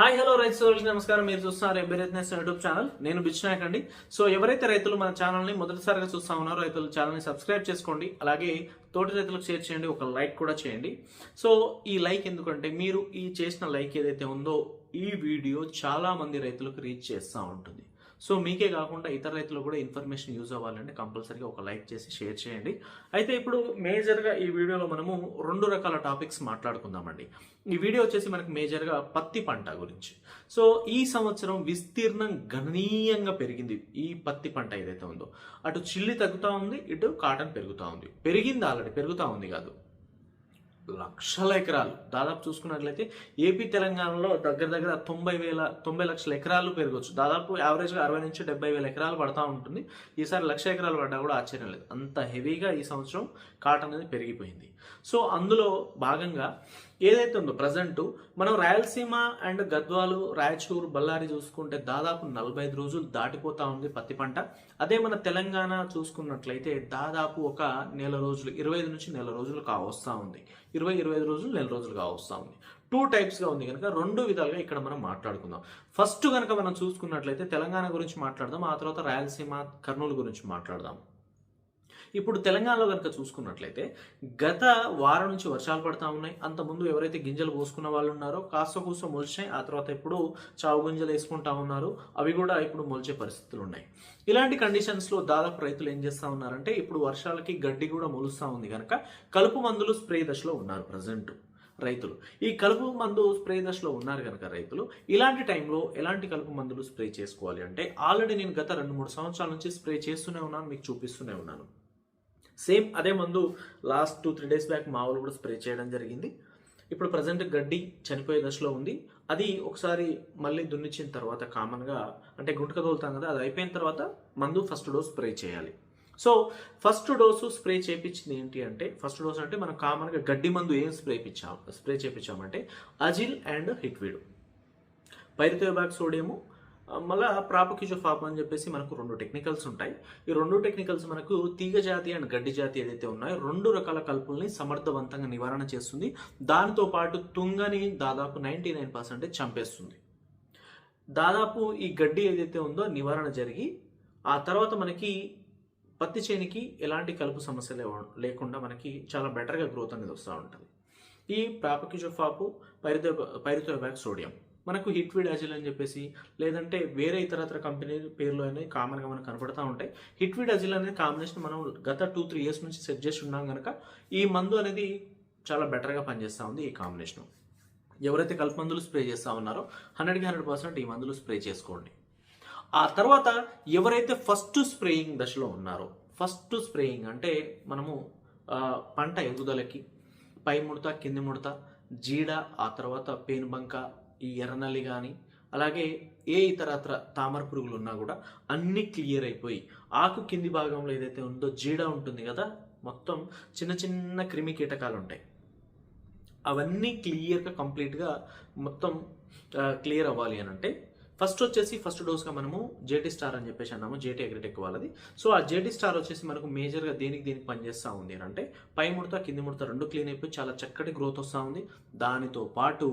Hi hello రైతు సోదరులకి నమస్కారం. మీరు చూస్తున్నారు ఎంబీరెత్నెస్ యూట్యూబ్ ఛానల్. నేను బిచ్నాయక్ అండి. సో ఎవరైతే రైతులు మన ఛానల్ని మొదటిసారిగా చూస్తా ఉన్నారో రైతులు ఛానల్ని సబ్స్క్రైబ్ చేసుకోండి. అలాగే తోటి రైతులకు షేర్ చేయండి ఒక లైక్ కూడా చేయండి. సో ఈ లైక్ ఎందుకంటే మీరు ఈ చేసిన లైక్ ఏదైతే ఉందో ఈ వీడియో చాలా మంది రైతులకు రీచ్ చేస్తూ ఉంటుంది. సో మీకే కాకుండా ఇతర రైతులు కూడా ఇన్ఫర్మేషన్ యూజ్ అవ్వాలంటే కంపల్సరీగా ఒక లైక్ చేసి షేర్ చేయండి. అయితే ఇప్పుడు మేజర్గా ఈ వీడియోలో మనము రెండు రకాల టాపిక్స్ మాట్లాడుకుందామండి. ఈ వీడియో వచ్చేసి మనకి మేజర్గా పత్తి పంట గురించి. సో ఈ సంవత్సరం విస్తీర్ణం గణనీయంగా పెరిగింది. ఈ పత్తి పంట ఏదైతే ఉందో. అటు చిల్లి తగ్గుతూ ఉంది ఇటు కాటన్ పెరుగుతూ ఉంది. పెరిగింది ఆల్రెడీ పెరుగుతూ ఉంది కాదు. లక్షల ఎకరాలు. దాదాపు చూసుకున్నట్లయితే ఏపీ తెలంగాణలో దగ్గర దగ్గర తొంభై వేల తొంభై లక్షల ఎకరాలు పెరగవచ్చు దాదాపు యావరేజ్గా అరవై నుంచి డెబ్బై వేల ఎకరాలు పడతా ఉంటుంది. ఈసారి లక్ష ఎకరాలు పడ్డా కూడా ఆశ్చర్యం లేదు. అంత హెవీగా ఈ సంవత్సరం కాటన్ అనేది పెరిగిపోయింది. సో అందులో భాగంగా ఏదైతే ఉందో ప్రజెంట్ మనం రాయలసీమ అండ్ గద్వాలు రాయచూరు బళ్ళారి చూసుకుంటే దాదాపు నలభై ఐదు రోజులు దాటిపోతా ఉంది పత్తి పంట. అదే మన తెలంగాణ చూసుకున్నట్లయితే దాదాపు ఒక నెల రోజులు ఇరవై ఐదు నుంచి నెల రోజులు కావస్తా ఉంది. ఇరవై ఇరవై ఐదు రోజులు నెల రోజులుగా వస్తూ. ఉంది టూ టైప్స్గా ఉంది కనుక రెండు విధాలుగా ఇక్కడ మనం మాట్లాడుకుందాం. ఫస్ట్ కనుక మనం చూసుకున్నట్లయితే తెలంగాణ గురించి మాట్లాడదాం ఆ తర్వాత రాయలసీమ కర్నూలు గురించి మాట్లాడదాం. ఇప్పుడు తెలంగాణలో కనుక చూసుకున్నట్లయితే గత వారం నుంచి వర్షాలు పడతా ఉన్నాయి. అంతకుముందు ఎవరైతే గింజలు పోసుకున్న వాళ్ళు ఉన్నారో కాస్త కూస్త మొలిచాయి. ఆ తర్వాత ఇప్పుడు చావు గింజలు వేసుకుంటా ఉన్నారు. అవి కూడా ఇప్పుడు మొలిచే పరిస్థితులు ఉన్నాయి. ఇలాంటి కండిషన్స్లో దాదాపు రైతులు ఏం చేస్తూ ఉన్నారంటే ఇప్పుడు వర్షాలకి గడ్డి కూడా మొలుస్తూ ఉంది కనుక కలుపు మందులు స్ప్రే దశలో ఉన్నారు ప్రజెంట్ రైతులు. ఈ కలుపు మందు స్ప్రే దశలో ఉన్నారు కనుక రైతులు ఇలాంటి టైంలో ఎలాంటి కలుపు మందులు స్ప్రే చేసుకోవాలి అంటే ఆల్రెడీ నేను గత రెండు మూడు సంవత్సరాల నుంచి స్ప్రే చేస్తూనే ఉన్నాను మీకు చూపిస్తూనే ఉన్నాను. సేమ్ అదే మందు last two three days back మా కూడా స్ప్రే చేయడం జరిగింది. ఇప్పుడు ప్రజెంట్ గడ్డి చనిపోయే దశలో ఉంది. అది ఒకసారి మళ్ళీ దున్నిచ్చిన తర్వాత కామన్గా అంటే గుంటక తోలుతాం కదా అది అయిపోయిన తర్వాత మందు ఫస్ట్ డోస్ స్ప్రే చేయాలి. సో ఫస్ట్ డోసు స్ప్రే చేయించింది ఏంటి అంటే ఫస్ట్ డోస్ అంటే మనం కామన్గా గడ్డి మందు ఏం స్ప్రే ఇప్పించాం spray చేయించామంటే Agil and Hitweed. Pyrithiobac sodium మళ్ళీ ప్రాపకిజోఫాప్ అని చెప్పేసి మనకు రెండు టెక్నికల్స్ ఉంటాయి. ఈ రెండు టెక్నికల్స్ మనకు తీగ జాతి అండ్ గడ్డి జాతి ఏదైతే ఉన్నాయో రెండు రకాల కలుపుల్ని సమర్థవంతంగా నివారణ చేస్తుంది. దానితో పాటు తుంగని దాదాపు నైంటీ నైన్ పర్సెంటేజ్ చంపేస్తుంది. దాదాపు ఈ గడ్డి ఏదైతే ఉందో నివారణ జరిగి ఆ తర్వాత మనకి పత్తి చేనికి ఎలాంటి కలుపు సమస్యలే లేకుండా మనకి చాలా బెటర్గా గ్రోత్ అనేది వస్తూ ఉంటుంది. ఈ ప్రాపకిజోఫాపు పైరితో పైరితోబాక్ సోడియం. మనకు హిట్విడ్ అజిల్ అని చెప్పేసి లేదంటే వేరే ఇతరత్ర కంపెనీ పేర్లు అనేవి కామన్గా మనకు కనపడతా ఉంటాయి. హిట్విడ్ అజిల్ అనేది కాంబినేషన్ మనం గత టూ త్రీ ఇయర్స్ నుంచి సెట్ చేసి ఉన్నాం కనుక ఈ మందు అనేది చాలా బెటర్గా పనిచేస్తూ ఉంది ఈ కాంబినేషన్ ఎవరైతే కలుపు మందులు స్ప్రే చేస్తూ ఉన్నారో హండ్రెడ్కి హండ్రెడ్ పర్సెంట్ ఈ మందులు స్ప్రే చేసుకోండి. ఆ తర్వాత ఎవరైతే ఫస్ట్ స్ప్రేయింగ్ దశలో ఉన్నారో ఫస్ట్ స్ప్రేయింగ్ అంటే మనము పంట ఎదుగుదలకి పై ముడత కింది ముడత జీడ ఆ తర్వాత పేనుబంక ఈ ఎర్రనల్లి కానీ అలాగే ఏ ఇతరత్ర తామర పురుగులు ఉన్నా కూడా అన్నీ క్లియర్ అయిపోయి ఆకు కింది భాగంలో ఏదైతే ఉందో జీడ ఉంటుంది కదా మొత్తం చిన్న చిన్న క్రిమి కీటకాలు ఉంటాయి. అవన్నీ క్లియర్గా కంప్లీట్గా మొత్తం క్లియర్ అవ్వాలి అని అంటే ఫస్ట్ వచ్చేసి ఫస్ట్ డోస్గా మనము జేటీ స్టార్ అని చెప్పేసి అన్నాము. జేటీ అగ్రిటెక్ వాళ్ళది. సో ఆ జేటీ స్టార్ వచ్చేసి మనకు మేజర్గా దేనికి దేనికి పనిచేస్తూ ఉంది అని అంటే పై ముడత కింది ముడత రెండు క్లీన్ అయిపోయి చాలా చక్కటి గ్రోత్ వస్తూ ఉంది. దానితో పాటు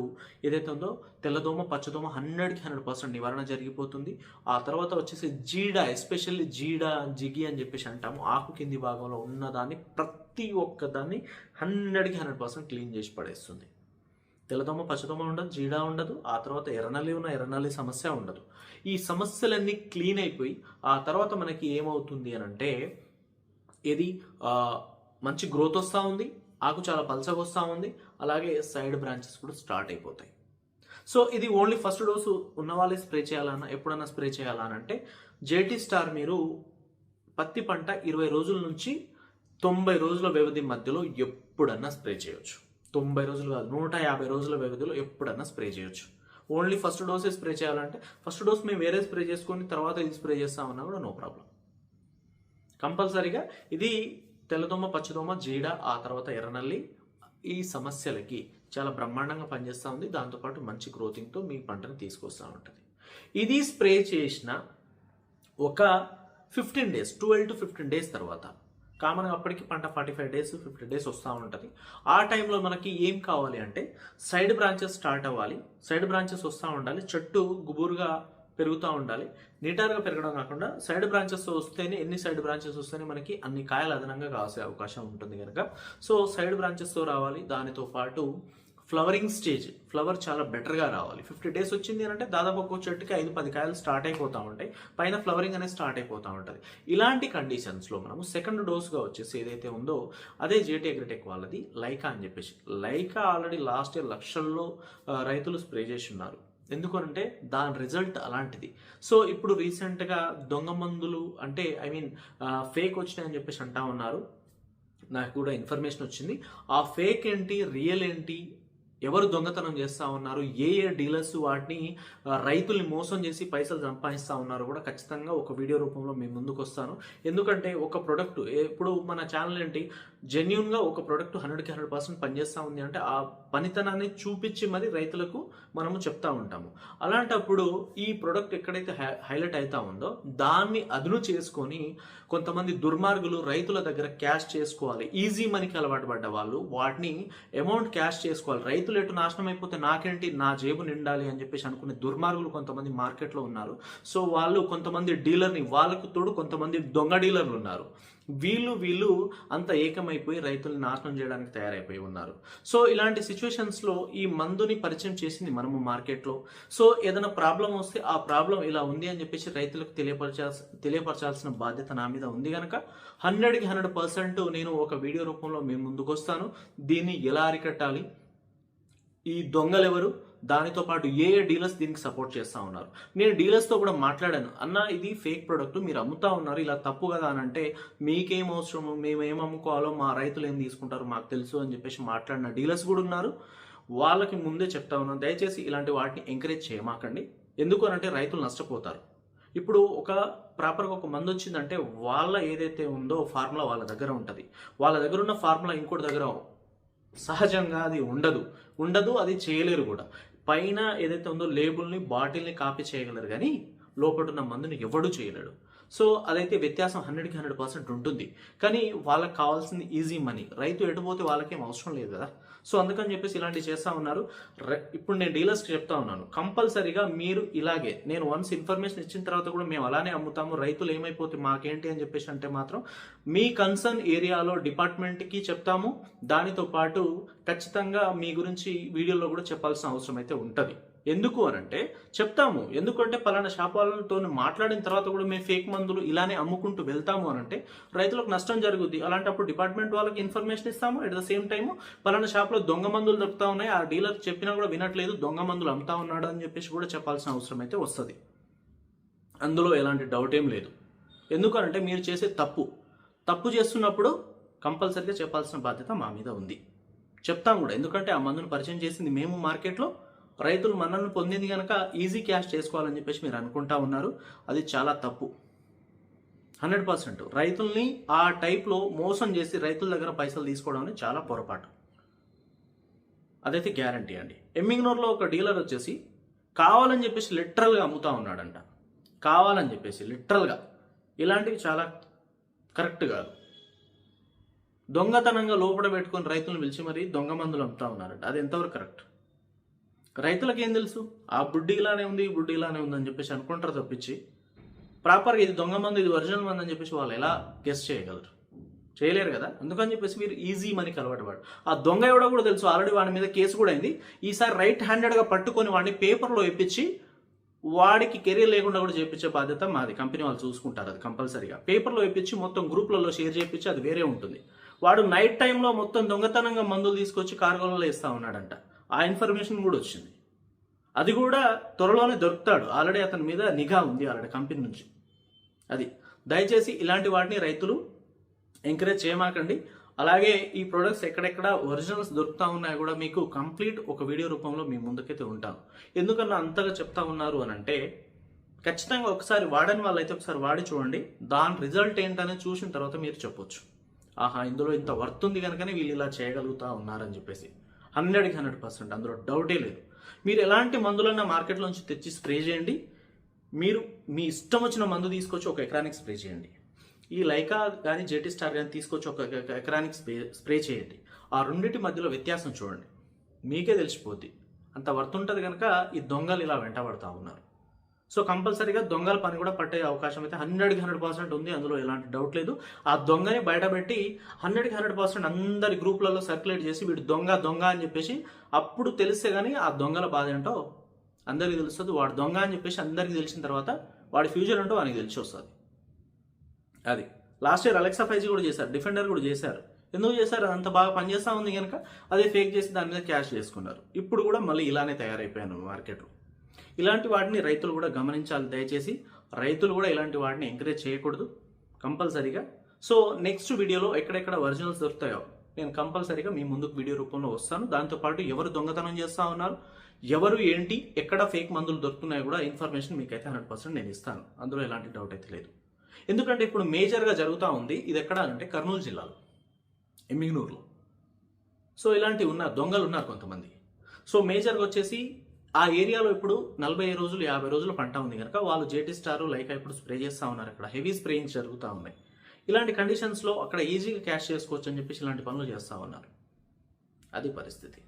ఏదైతే ఉందో తెల్లదోమ పచ్చదోమ హండ్రెడ్కి హండ్రెడ్ పర్సెంట్ నివారణ జరిగిపోతుంది. ఆ తర్వాత వచ్చేసి జీడ ఎస్పెషల్లీ జీడ జిగి అని చెప్పేసి అంటాము. ఆకు కింది భాగంలో ఉన్నదాన్ని ప్రతి ఒక్కదాన్ని హండ్రెడ్కి హండ్రెడ్ పర్సెంట్ క్లీన్ చేసి పడేస్తుంది. తెల్లదోమ పచ్చదోమ ఉండదు జీడ ఉండదు ఆ తర్వాత ఎర్రనల్లి ఉన్న ఎర్రనల్లి సమస్య ఉండదు. ఈ సమస్యలన్నీ క్లీన్ అయిపోయి ఆ తర్వాత మనకి ఏమవుతుంది అని అంటే ఇది మంచి గ్రోత్ వస్తూ ఉంది ఆకు చాలా పల్చగా వస్తూ ఉంది అలాగే సైడ్ బ్రాంచెస్ కూడా స్టార్ట్ అయిపోతాయి. సో ఇది ఓన్లీ ఫస్ట్ డోసు ఉన్న వాళ్ళే స్ప్రే చేయాలన్నా ఎప్పుడన్నా స్ప్రే చేయాలనంటే జేటీ స్టార్ మీరు పత్తి పంట ఇరవై రోజుల నుంచి తొంభై రోజుల వ్యవధి మధ్యలో ఎప్పుడన్నా స్ప్రే చేయొచ్చు. తొంభై రోజులు కాదు నూట యాభై రోజుల వ్యవధిలో ఎప్పుడన్నా స్ప్రే చేయొచ్చు. ఓన్లీ ఫస్ట్ డోసే స్ప్రే చేయాలంటే ఫస్ట్ డోస్ మేము వేరే స్ప్రే చేసుకొని తర్వాత ఇది స్ప్రే చేస్తామన్నా కూడా నో ప్రాబ్లం కంపల్సరీగా ఇది తెల్లదోమ పచ్చదోమ జీడ ఆ తర్వాత ఎర్రనల్లి ఈ సమస్యలకి చాలా బ్రహ్మాండంగా పనిచేస్తూ ఉంది. దాంతోపాటు మంచి గ్రోతింగ్తో మీ పంటను తీసుకొస్తూ ఉంటుంది. ఇది స్ప్రే చేసిన ఒక fifteen days twelve to fifteen days తర్వాత కామన్గా అప్పటికి పంట forty five days fifty days వస్తూ ఉంటుంది. ఆ టైంలో మనకి ఏం కావాలి అంటే సైడ్ బ్రాంచెస్ స్టార్ట్ అవ్వాలి. సైడ్ బ్రాంచెస్ వస్తూ ఉండాలి. చెట్టు గుబురుగా పెరుగుతూ ఉండాలి. నిటారుగా పెరగడం కాకుండా సైడ్ బ్రాంచెస్ వస్తేనే ఎన్ని సైడ్ బ్రాంచెస్ వస్తేనే మనకి అన్ని కాయలు అదనంగా కాసే అవకాశం ఉంటుంది కనుక సో సైడ్ బ్రాంచెస్తో రావాలి. దానితో పాటు ఫ్లవరింగ్ స్టేజ్ ఫ్లవర్ చాలా బెటర్గా రావాలి. ఫిఫ్టీ డేస్ వచ్చింది అని అంటే దాదాపు ఒక్కో చెట్టుకి ఐదు పది కాయలు స్టార్ట్ అయిపోతూ ఉంటాయి. పైన ఫ్లవరింగ్ అనేది స్టార్ట్ అయిపోతూ ఉంటుంది. ఇలాంటి కండిషన్స్లో మనము సెకండ్ డోస్గా వచ్చేసి ఏదైతే ఉందో అదే జేటీ అగ్రిటెక్ వాళ్ళది లైకా అని చెప్పేసి. లైకా ఆల్రెడీ లాస్ట్ ఇయర్ లక్షల్లో రైతులు స్ప్రే చేసి ఉన్నారు. ఎందుకనంటే దాని రిజల్ట్ అలాంటిది. సో ఇప్పుడు రీసెంట్గా దొంగ మందులు అంటే ఐ మీన్ ఫేక్ వచ్చినాయని చెప్పేసి అంటా ఉన్నారు. నాకు కూడా ఇన్ఫర్మేషన్ వచ్చింది. ఆ ఫేక్ ఏంటి రియల్ ఏంటి ఎవరు దొంగతనం చేస్తూ ఉన్నారు? ఏ ఏ డీలర్స్ వాటిని రైతుల్ని మోసం చేసి పైసలు సంపాదిస్తూ ఉన్నారు కూడా ఖచ్చితంగా ఒక వీడియో రూపంలో మేము ముందుకు వస్తాను ఎందుకంటే ఒక ప్రొడక్ట్ ఇప్పుడు మన ఛానల్ ఏంటి? జెన్యున్గా ఒక ప్రొడక్ట్ హండ్రెడ్కి హండ్రెడ్ పర్సెంట్ పనిచేస్తూ ఉంది అంటే ఆ పనితనాన్ని చూపించి మరి రైతులకు మనము చెప్తా ఉంటాము. అలాంటప్పుడు ఈ ప్రొడక్ట్ ఎక్కడైతే హై- హైలైట్ అవుతా ఉందో దాన్ని అదును చేసుకొని కొంతమంది దుర్మార్గులు రైతుల దగ్గర క్యాష్ చేసుకోవాలి. ఈజీ మనీకి అలవాటు పడ్డ వాళ్ళు వాటిని అమౌంట్ క్యాష్ చేసుకోవాలి. రైతులు ఎటు నాశనం అయిపోతే నాకేంటి? నా జేబు నిండాలి అని చెప్పేసి అనుకునే దుర్మార్గులు కొంతమంది మార్కెట్లో ఉన్నారు. సో వాళ్ళు కొంతమంది డీలర్ని వాళ్ళకు తోడు కొంతమంది దొంగ డీలర్లు ఉన్నారు. వీళ్ళు వీళ్ళు అంత ఏకమైపోయి రైతుల్ని నాశనం చేయడానికి తయారైపోయి ఉన్నారు. సో ఇలాంటి సిచ్యువేషన్స్లో ఈ మందుని పరిచయం చేసింది మనము మార్కెట్లో. సో ఏదైనా ప్రాబ్లం వస్తే ఆ ప్రాబ్లం ఇలా ఉంది అని చెప్పేసి రైతులకు తెలియపరచాల్సి తెలియపరచాల్సిన బాధ్యత నా మీద ఉంది కనుక హండ్రెడ్కి హండ్రెడ్ పర్సెంట్ నేను ఒక వీడియో రూపంలో మేము ముందుకు వస్తాను దీన్ని ఎలా అరికట్టాలి? ఈ దొంగలెవరు? దానితో పాటు ఏ ఏ డీలర్స్ దీనికి సపోర్ట్ చేస్తూ ఉన్నారు. నేను డీలర్స్తో కూడా మాట్లాడాను. అన్న ఇది ఫేక్ ప్రొడక్ట్ మీరు అమ్ముతా ఉన్నారు ఇలా తప్పు కదా అని అంటే మీకేం అవసరము? మేము ఏం అమ్ముకోవాలో మా రైతులు ఏం తీసుకుంటారు మాకు తెలుసు అని చెప్పేసి మాట్లాడిన డీలర్స్ కూడా ఉన్నారు. వాళ్ళకి ముందే చెప్తా ఉన్నాను దయచేసి ఇలాంటి వాటిని ఎంకరేజ్ చేయమాకండి. ఎందుకు అని అంటే రైతులు నష్టపోతారు. ఇప్పుడు ఒక ప్రాపర్గా ఒక మందు వచ్చిందంటే వాళ్ళ ఏదైతే ఉందో ఫార్ములా వాళ్ళ దగ్గర ఉంటుంది. వాళ్ళ దగ్గర ఉన్న ఫార్ములా ఇంకోటి దగ్గర సహజంగా అది ఉండదు. ఉండదు అది చేయలేరు కూడా. పైన ఏదైతే ఉందో లేబుల్ని బాటిల్ని కాపీ చేయగలరు కానీ లోపల ఉన్న మందుని ఎవడూ చేయలేడు. సో అదైతే వ్యత్యాసం హండ్రెడ్కి హండ్రెడ్ పర్సెంట్ ఉంటుంది. కానీ వాళ్ళకి కావాల్సింది ఈజీ మనీ. రైతు ఎటుపోతే వాళ్ళకేం అవసరం లేదు కదా. సో అందుకని చెప్పేసి ఇలాంటివి చేస్తూ ఉన్నారు. ఇప్పుడు నేను డీలర్స్కి చెప్తా ఉన్నాను. కంపల్సరీగా మీరు ఇలాగే నేను వన్స్ ఇన్ఫర్మేషన్ ఇచ్చిన తర్వాత కూడా మేము అలానే అమ్ముతాము. రైతులు ఏమైపోతే మాకేంటి అని చెప్పేసి అంటే మాత్రం మీ కన్సర్న్ ఏరియాలో డిపార్ట్మెంట్కి చెప్తాము. దానితో పాటు ఖచ్చితంగా మీ గురించి వీడియోలో కూడా చెప్పాల్సిన అవసరం అయితే ఉంటుంది. ఎందుకు అని అంటే చెప్తాము. ఎందుకంటే పలానా షాపాలతో మాట్లాడిన తర్వాత కూడా మేము ఫేక్ మందులు ఇలానే అమ్ముకుంటూ వెళ్తాము అని అంటే రైతులకు నష్టం జరుగుద్ది. అలాంటప్పుడు డిపార్ట్మెంట్ వాళ్ళకి ఇన్ఫర్మేషన్ ఇస్తాము. అట్ ద సేమ్ టైము పలానా షాప్లో దొంగ మందులు దొరుకుతా ఉన్నాయి. ఆ డీలర్ చెప్పినా కూడా వినట్లేదు. దొంగ మందులు అమ్ముతా ఉన్నాడు అని చెప్పేసి కూడా చెప్పాల్సిన అవసరం అయితే వస్తుంది. అందులో ఎలాంటి డౌట్ ఏం లేదు. ఎందుకనంటే మీరు చేసే తప్పు. తప్పు చేస్తున్నప్పుడు కంపల్సరిగా చెప్పాల్సిన బాధ్యత మా మీద ఉంది. చెప్తాం కూడా. ఎందుకంటే ఆ మందును పరిచయం చేసింది మేము మార్కెట్లో. రైతులు మనల్ని పొందింది కనుక ఈజీ క్యాష్ చేసుకోవాలని చెప్పేసి మీరు అనుకుంటా ఉన్నారు. అది చాలా తప్పు. Hundred percent. రైతుల్ని ఆ టైప్లో మోసం చేసి రైతుల దగ్గర పైసలు తీసుకోవడం అనేది చాలా పొరపాటు. అదైతే గ్యారంటీ అండి. ఎమ్మింగ్నూర్లో ఒక డీలర్ వచ్చేసి కావాలని చెప్పేసి లిటరల్గా అమ్ముతా ఉన్నాడంట. కావాలని చెప్పేసి లిటరల్గా. ఇలాంటివి చాలా కరెక్ట్ కాదు. దొంగతనంగా లోపల పెట్టుకొని రైతులను పిలిచి మరి దొంగ మందులు అమ్ముతా ఉన్నారంట. అది ఎంతవరకు కరెక్ట్? రైతులకు ఏం తెలుసు? ఆ బుడ్డి ఇలానే ఉంది ఈ బుడ్డి ఇలానే ఉందని చెప్పేసి అనుకుంటారు తప్పించి ప్రాపర్గా ఇది దొంగ మందు ఇది ఒరిజినల్ మంది అని చెప్పేసి వాళ్ళు ఎలా గెస్ చేయగలరు? చేయలేరు కదా? అందుకని చెప్పేసి మీరు ఈజీ మనీకి అలవాటు పడు ఆ దొంగ ఎవడో కూడా తెలుసు ఆల్రెడీ వాడి మీద కేసు కూడా అయింది. ఈసారి రైట్ హ్యాండెడ్గా పట్టుకొని వాడిని పేపర్లో ఇప్పించి వాడికి కెరీర్ లేకుండా కూడా చేయించే బాధ్యత మాది. కంపెనీ వాళ్ళు చూసుకుంటారు అది కంపల్సరీగా పేపర్లో ఇప్పించి మొత్తం గ్రూప్లలో షేర్ చేయించి అది వేరే ఉంటుంది. వాడు నైట్ టైంలో మొత్తం దొంగతనంగా మందులు తీసుకొచ్చి కార్గోలలో ఇస్తా ఉన్నాడంట. ఆ ఇన్ఫర్మేషన్ కూడా వచ్చింది. అది కూడా త్వరలోనే దొరుకుతాడు. ఆల్రెడీ అతని మీద నిఘా ఉంది ఆల్రెడీ కంపెనీ నుంచి. అది దయచేసి ఇలాంటి వాటిని రైతులు ఎంకరేజ్ చేయమాకండి. అలాగే ఈ ప్రొడక్ట్స్ ఎక్కడెక్కడ ఒరిజినల్స్ దొరుకుతా ఉన్నాయో కూడా మీకు కంప్లీట్ ఒక వీడియో రూపంలో మీ ముందుకైతే ఉంటాను ఎందుకన్నా అంతగా చెప్తా ఉన్నారు అని అంటే ఖచ్చితంగా ఒకసారి వాడని వాళ్ళైతే ఒకసారి వాడి చూడండి. దాని రిజల్ట్ ఏంటనేది చూసిన తర్వాత మీరు చెప్పొచ్చు. ఆహా ఇందులో ఇంత వర్త్ ఉంది కనుకనే వీళ్ళు ఇలా చేయగలుగుతా ఉన్నారని చెప్పేసి. హండ్రెడ్కి హండ్రెడ్ పర్సెంట్. అందులో డౌటే లేదు. మీరు ఎలాంటి మందులన్నా మార్కెట్లోంచి తెచ్చి స్ప్రే చేయండి. మీరు మీ ఇష్టం వచ్చిన మందు తీసుకొచ్చి ఒక ఎకరానికి స్ప్రే చేయండి. ఈ లైకా కానీ జెటీ స్టార్ కానీ తీసుకొచ్చి ఒక ఎకరానికి స్ప్రే స్ప్రే చేయండి. ఆ రెండింటి మధ్యలో వ్యత్యాసం చూడండి. మీకే తెలిసిపోద్ది. అంత వర్త్ ఉంటుంది కనుక ఈ దొంగలు ఇలా వెంటబడతా ఉన్నారు. సో కంపల్సరీగా దొంగల పని కూడా పట్టే అవకాశం అయితే హండ్రెడ్కి హండ్రెడ్ పర్సెంట్ ఉంది. అందులో ఎలాంటి డౌట్ లేదు. ఆ దొంగని బయటపెట్టి హండ్రెడ్కి హండ్రెడ్ పర్సెంట్ అందరి గ్రూపులలో సర్క్యులేట్ చేసి వీడు దొంగ దొంగ అని చెప్పేసి అప్పుడు తెలిస్తే కానీ ఆ దొంగల బాధ ఏంటో అందరికీ తెలుస్తుంది. వాడు దొంగ అని చెప్పేసి అందరికీ తెలిసిన తర్వాత వాడి ఫ్యూచర్ ఏంటో వానికి తెలిసి వస్తుంది. అది. లాస్ట్ ఇయర్ అలెక్సా ఫైజీ కూడా చేశారు. డిఫెండర్ కూడా చేశారు. ఎందుకు చేశారు? అంత బాగా పనిచేస్తూ ఉంది కనుక అదే ఫేక్ చేసి దాని మీద క్యాష్ చేసుకున్నారు. ఇప్పుడు కూడా మళ్ళీ ఇలానే తయారైపోయాను మార్కెట్లో. ఇలాంటి వాటిని రైతులు కూడా గమనించాలి దయచేసి. రైతులు కూడా ఇలాంటి వాటిని ఎంకరేజ్ చేయకూడదు కంపల్సరీగా. సో నెక్స్ట్ వీడియోలో ఎక్కడెక్కడ ఒరిజినల్స్ దొరుకుతాయో నేను కంపల్సరీగా మీ ముందుకు వీడియో రూపంలో వస్తాను. దాంతోపాటు ఎవరు దొంగతనం చేస్తూ ఉన్నారు ఎవరు ఏంటి ఎక్కడ ఫేక్ మందులు దొరుకుతున్నాయో కూడా ఇన్ఫర్మేషన్ మీకైతే హండ్రెడ్ పర్సెంట్ నేను ఇస్తాను. అందులో ఎలాంటి డౌట్ అయితే లేదు. ఎందుకంటే ఇప్పుడు మేజర్గా జరుగుతూ ఉంది. ఇది ఎక్కడ అంటే కర్నూలు జిల్లాలో ఎమ్మిగ్నూరులో. సో ఇలాంటివి ఉన్నారు దొంగలు ఉన్నారు కొంతమంది. సో మేజర్గా వచ్చేసి ఆ ఏరియాలో ఇప్పుడు నలభై రోజులు యాభై రోజులు పంట ఉంది కనుక వాళ్ళు జేటీ స్టార్ లైక్ ఇప్పుడు స్ప్రే చేస్తూ ఉన్నారు అక్కడ హెవీ స్ప్రేయింగ్స్ జరుగుతూ ఉన్నాయి. ఇలాంటి కండిషన్స్లో అక్కడ ఈజీగా క్యాష్ చేసుకోవచ్చు అని చెప్పేసి ఇలాంటి పనులు చేస్తూ ఉన్నారు. అది పరిస్థితి.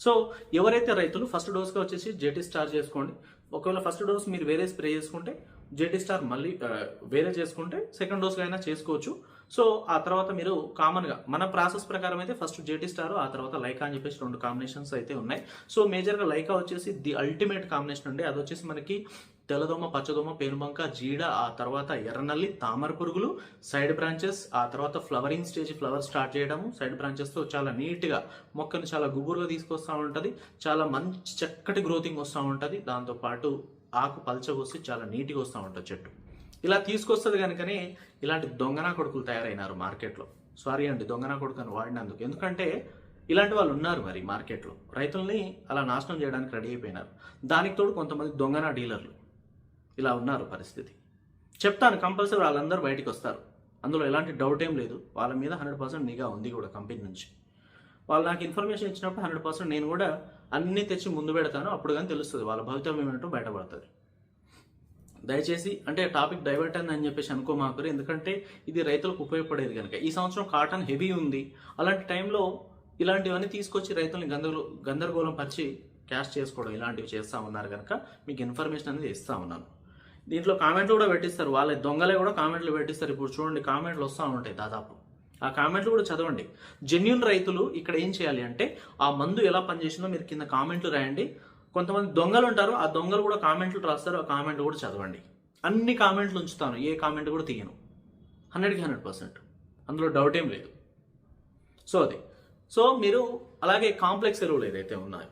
సో ఎవరైతే రైతులు ఫస్ట్ డోస్గా వచ్చేసి జేటీ స్టార్ చేసుకోండి. ఒకవేళ ఫస్ట్ డోస్ మీరు వేరే స్ప్రే చేసుకుంటే జేటీ స్టార్ మళ్ళీ వేరే చేసుకుంటే సెకండ్ డోస్గా అయినా చేసుకోవచ్చు. సో ఆ తర్వాత మీరు కామన్గా మన ప్రాసెస్ ప్రకారం అయితే ఫస్ట్ జేటీ స్టార్ ఆ తర్వాత లైకా అని చెప్పేసి రెండు కాంబినేషన్స్ అయితే ఉన్నాయి. సో మేజర్గా లైకా వచ్చేసి ది అల్టిమేట్ కాంబినేషన్ అండి. అది వచ్చేసి మనకి తెల్లదోమ పచ్చదోమ పేనుబంక జీడ ఆ తర్వాత ఎర్రనల్లి తామర పురుగులు సైడ్ బ్రాంచెస్ ఆ తర్వాత ఫ్లవరింగ్ స్టేజ్ ఫ్లవర్ స్టార్ట్ చేయడము సైడ్ బ్రాంచెస్తో చాలా నీట్గా మొక్కను చాలా గుబురుగా తీసుకొస్తూ ఉంటుంది. చాలా మంచి చక్కటి గ్రోతింగ్ వస్తూ ఉంటుంది. దాంతోపాటు ఆకు పల్చగొస్తే చాలా నీట్గా వస్తూ ఉంటుంది చెట్టు. ఇలా తీసుకొస్తుంది కనుకనే ఇలాంటి దొంగనా కొడుకులు తయారైనారు మార్కెట్లో. సారీ అండి దొంగనా కొడుకు అని వాడినందుకు. ఎందుకంటే ఇలాంటి వాళ్ళు ఉన్నారు మరి మార్కెట్లో. రైతుల్ని అలా నాశనం చేయడానికి రెడీ అయిపోయినారు. దానికి తోడు కొంతమంది దొంగనా డీలర్లు ఇలా ఉన్నారు పరిస్థితి. చెప్తాను కంపల్సరీ వాళ్ళందరూ బయటికి వస్తారు. అందులో ఎలాంటి డౌట్ ఏం లేదు. వాళ్ళ మీద హండ్రెడ్ పర్సెంట్ నిఘా ఉంది కూడా కంపెనీ నుంచి. వాళ్ళు నాకు ఇన్ఫర్మేషన్ ఇచ్చినప్పుడు హండ్రెడ్ పర్సెంట్ నేను కూడా అన్నీ తెచ్చి ముందు పెడతాను. అప్పుడు కానీ తెలుస్తుంది. వాళ్ళ భవితవ్యం ఏమిటో బయటపడుతుంది. దయచేసి అంటే టాపిక్ డైవర్ట్ అయింది అని చెప్పేసి అనుకోమాకరు ఎందుకంటే ఇది రైతులకు ఉపయోగపడేది కనుక ఈ సంవత్సరం కాటన్ హెవీ ఉంది. అలాంటి టైంలో ఇలాంటివన్నీ తీసుకొచ్చి రైతుల్ని గందరగో గందరగోళం పరిచి క్యాష్ చేసుకోవడం ఇలాంటివి చేస్తూ ఉన్నారు కనుక మీకు ఇన్ఫర్మేషన్ అనేది ఇస్తూ ఉన్నాను. దీంట్లో కామెంట్లు కూడా పెట్టిస్తారు. వాళ్ళ దొంగలే కూడా కామెంట్లు పెట్టిస్తారు. ఇప్పుడు చూడండి కామెంట్లు వస్తూ ఉంటాయి దాదాపు. ఆ కామెంట్లు కూడా చదవండి. జెన్యున్ రైతులు ఇక్కడ ఏం చేయాలి అంటే ఆ మందు ఎలా పనిచేసిందో మీరు కింద కామెంట్లు రాయండి. కొంతమంది దొంగలు ఉంటారు ఆ దొంగలు కూడా కామెంట్లు రాస్తారు ఆ కామెంట్ కూడా చదవండి. అన్ని కామెంట్లు ఉంచుతాను ఏ కామెంట్ కూడా తీయను. హండ్రెడ్కి హండ్రెడ్ పర్సెంట్. అందులో డౌట్ ఏం లేదు. సో అది. సో మీరు అలాగే కాంప్లెక్స్ ఎరువులు ఏదైతే ఉన్నాయో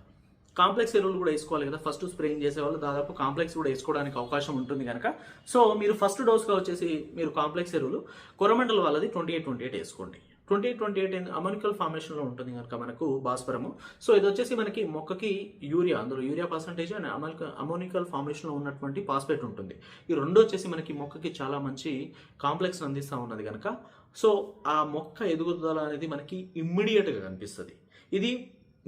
కాంప్లెక్స్ ఎరువులు కూడా వేసుకోవాలి కదా. ఫస్ట్ స్ప్రేయింగ్ చేసే వాళ్ళు దాదాపు కాంప్లెక్స్ కూడా వేసుకోవడానికి అవకాశం ఉంటుంది కనుక సో మీరు ఫస్ట్ డోస్గా వచ్చేసి మీరు కాంప్లెక్స్ ఎరువులు కొరమండల వాళ్ళది ట్వంటీ ఎయిట్ ట్వంటీ ఎయిట్ వేసుకోండి. ట్వంటీ ట్వంటీ ఎయిట్ అమెరికల్ ఫార్మేషన్లో ఉంటుంది కనుక మనకు భాస్వరము. సో ఇది వచ్చేసి మనకి మొక్కకి యూరియా అందులో యూరియా పర్సంటేజ్ అండ్ అమెరిక అమోనికల్ ఫార్మేషన్లో ఉన్నటువంటి పాస్పేట్ ఉంటుంది. ఈ రెండు వచ్చేసి మనకి మొక్కకి చాలా మంచి కాంప్లెక్స్ అందిస్తూ ఉన్నది కనుక. సో ఆ మొక్క ఎదుగుదల అనేది మనకి ఇమ్మీడియట్గా కనిపిస్తుంది. ఇది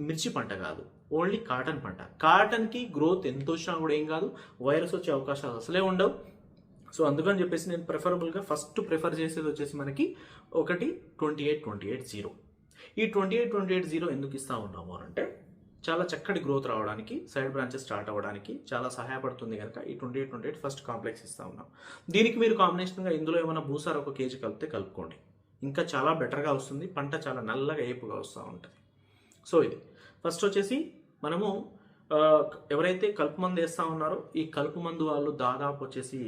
మిర్చి పంట కాదు ఓన్లీ కాటన్ పంట. కాటన్కి గ్రోత్ ఎంత వచ్చినా కూడా ఏం కాదు వైరస్ వచ్చే అవకాశాలు అసలే ఉండవు. సో అందుకని చెప్పేసి నేను ప్రిఫరబుల్గా ఫస్ట్ ప్రిఫర్ చేసేది వచ్చేసి మనకి ఒకటి twenty eight twenty eight zero ఈ twenty eight twenty eight zero ఎందుకు ఇస్తూ ఉన్నాము అంటే చాలా చక్కటి గ్రోత్ రావడానికి సైడ్ బ్రాంచెస్ స్టార్ట్ అవ్వడానికి చాలా సహాయపడుతుంది కనుక ఈ twenty eight twenty eight first complex ఇస్తూ ఉన్నాం. దీనికి మీరు కాంబినేషన్గా ఇందులో ఏమైనా భూసార ఒక కేజీ కలిపితే కలుపుకోండి. ఇంకా చాలా బెటర్గా వస్తుంది పంట చాలా నల్లగా ఏపుగా వస్తూ ఉంటుంది. సో ఇది. ఫస్ట్ వచ్చేసి మనము ఎవరైతే కలుపు మందు వేస్తూ ఉన్నారో ఈ కలుపు మందు వాళ్ళు దాదాపు వచ్చేసి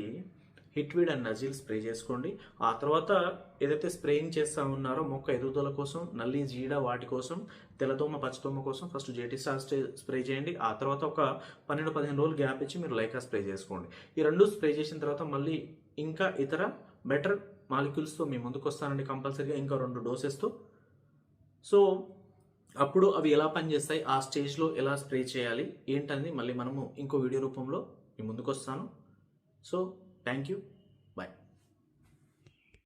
హిట్వీడ్ అండ్ నజిల్ స్ప్రే చేసుకోండి. ఆ తర్వాత ఏదైతే స్ప్రేయింగ్ చేస్తూ ఉన్నారో మొక్క ఎదుగుదల కోసం నల్లి జీడ వాటి కోసం తెల్లదోమ పచ్చదోమ కోసం ఫస్ట్ జేటీ స్టార్ స్ప్రే చేయండి. ఆ తర్వాత ఒక పన్నెండు పదిహేను రోజులు గ్యాప్ ఇచ్చి మీరు లైకా స్ప్రే చేసుకోండి. ఈ రెండు స్ప్రే చేసిన తర్వాత మళ్ళీ ఇంకా ఇతర బెటర్ మాలిక్యూల్స్తో మీ ముందుకు వస్తానండి కంపల్సరీగా ఇంకా రెండు డోసెస్తో సో అప్పుడు అవి ఎలా పనిచేస్తాయి ఆ స్టేజ్లో ఎలా స్ప్రే చేయాలి ఏంటనేది మళ్ళీ మనము ఇంకో వీడియో రూపంలో మీ ముందుకు వస్తాను. So Thank you.